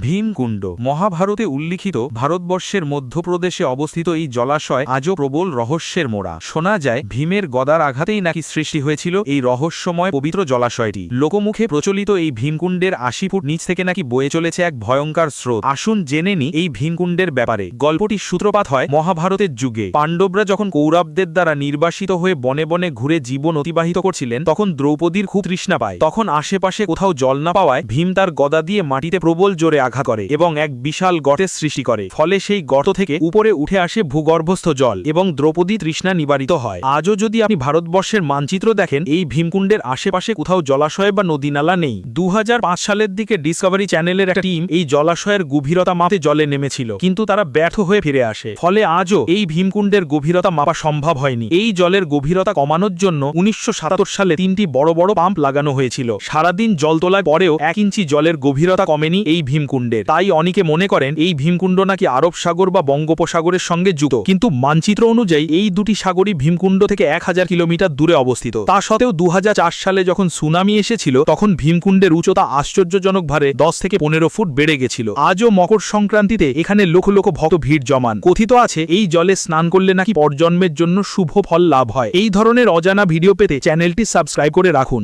ভীমকুণ্ড, মহাভারতে উল্লিখিত ভারতবর্ষের মধ্যপ্রদেশে অবস্থিত এই জলাশয় আজও প্রবল রহস্যের মোড়া। শোনা যায়, ভীমের গদার আঘাতেই নাকি সৃষ্টি হয়েছিল এই রহস্যময় পবিত্র জলাশয়টি। লোকমুখে প্রচলিত এই ভীমকুণ্ডের আশি ফুট নিচ থেকে নাকি বয়ে চলেছে এক ভয়ঙ্কর স্রোত। আসুন জেনে নি এই ভীমকুণ্ডের ব্যাপারে। গল্পটির সূত্রপাত হয় মহাভারতের যুগে। পাণ্ডবরা যখন কৌরবদের দ্বারা নির্বাসিত হয়ে বনে বনে ঘুরে জীবন অতিবাহিত করছিলেন, তখন দ্রৌপদীর খুব তৃষ্ণা পায়। তখন আশেপাশে কোথাও জল না পাওয়ায় ভীম তার গদা দিয়ে মাটিতে প্রবল জোরে আঘাত করে এবং এক বিশাল গর্তের সৃষ্টি করে। ফলে সেই গর্ত থেকে উপরে উঠে আসে ভূগর্ভস্থ জল এবং দ্রৌপদী তৃষ্ণা নিবারিত হয়। আজও যদি আপনি ভারতবর্ষের মানচিত্র দেখেন, এই ভীমকুণ্ডের আশেপাশে কোথাও জলাশয় বা নদী নালা নেই। দু সালের দিকে ডিসকভারি চ্যানেলের একটা টিম এই জলাশয়ের গভীরতা মাপে জলে নেমেছিল, কিন্তু তারা ব্যর্থ হয়ে ফিরে আসে। ফলে আজও এই ভীমকুণ্ডের গভীরতা মাপা সম্ভব হয়নি। এই জলের গভীরতা কমানোর জন্য উনিশশো সাতাত্তর সালে তিনটি বড় বড় পাম্প লাগানো হয়েছিল। সারাদিন জল তোলার পরেও এক ইঞ্চি জলের গভীরতা কমেনি এই ভীমকুণ্ডের। তাই অনেকে মনে করেন এই ভীমকুণ্ড নাকি আরব সাগর বা বঙ্গোপসাগরের সঙ্গে যুক্ত। কিন্তু মানচিত্র অনুযায়ী এই দুটি সাগরই ভীমকুণ্ড থেকে এক হাজার কিলোমিটার দূরে অবস্থিত। তা সত্ত্বেও দু হাজার চার সালে যখন সুনামি এসেছিল, তখন ভীমকুণ্ডের উচ্চতা আশ্চর্যজনক ভাবে দশ থেকে পনেরো ফুট বেড়ে গেছিল। আজও মকর সংক্রান্তিতে এখানে লক্ষ লক্ষ ভক্ত ভিড় জমান। কথিত আছে, এই জলে স্নান করলে নাকি পরজন্মের জন্য শুভ ফল লাভ হয়। এই ধরনের অজানা ভিডিও পেতে চ্যানেলটি সাবস্ক্রাইব করে রাখুন।